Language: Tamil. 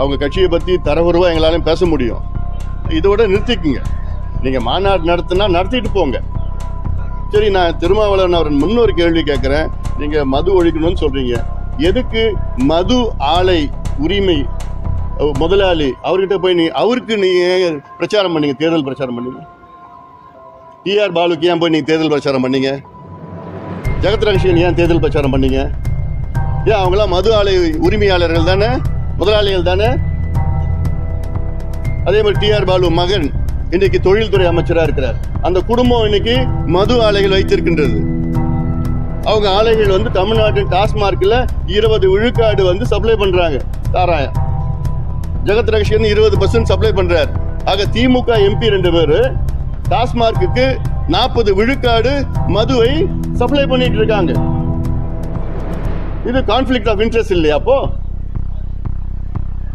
அவங்க கட்சியை பற்றி தரவுருவாக எங்களாலும் பேச முடியும். இதோட நிறுத்திக்குங்க. நீங்கள் மாநாடு நடத்தினா நடத்திட்டு போங்க. சரி நான் திருமாவளவன் அவரன் முன்னொரு கேள்வி கேட்குறேன். நீங்கள் மது ஒழிக்கணும்னு சொல்கிறீங்க எதுக்கு மது ஆலை உரிமை முதலாளி அவர்கிட்ட போய் நீ அவருக்கு நீ பிரச்சாரம் பண்ணீங்க? தேர்தல் பிரச்சாரம் பண்ணீங்க. டிஆர் பாலுக்கு ஏன் போய் நீங்கள் தேர்தல் பிரச்சாரம் பண்ணீங்க? ஜெகத் ரகசியன் ஏன் தேர்தல் பிரச்சாரம் பண்ணீங்க? ஏன் அவங்களாம் மது ஆலை உரிமையாளர்கள் தானே? முதலாளிகள் தானே அதே மாதிரி டிஆர் பாலு மகன் இன்னைக்கு தொழில்துறை அமைச்சராக இருக்கிறார். அந்த குடும்பம் இன்னைக்கு மது ஆலைகள் வைத்திருக்கின்றது. அவங்க ஆலைகள் வந்து தமிழ்நாட்டின் டாஸ்மார்க்கில் இருபது விழுக்காடு வந்து சப்ளை பண்றாங்க. தாராயம் ஜெகத் ரகசியன் இருபது பர்சன்ட் சப்ளை பண்ணுறார் ஆக திமுக எம்பி ரெண்டு பேர் டாஸ்மார்க்குக்கு நாற்பது விழுக்காடு மதுவை சப்ளை பண்ணிட்டு இருக்காங்க. இது கான்ஃபிளிக்ட் ஆஃப் இன்ட்ரெஸ்ட் இல்லையா அப்போ?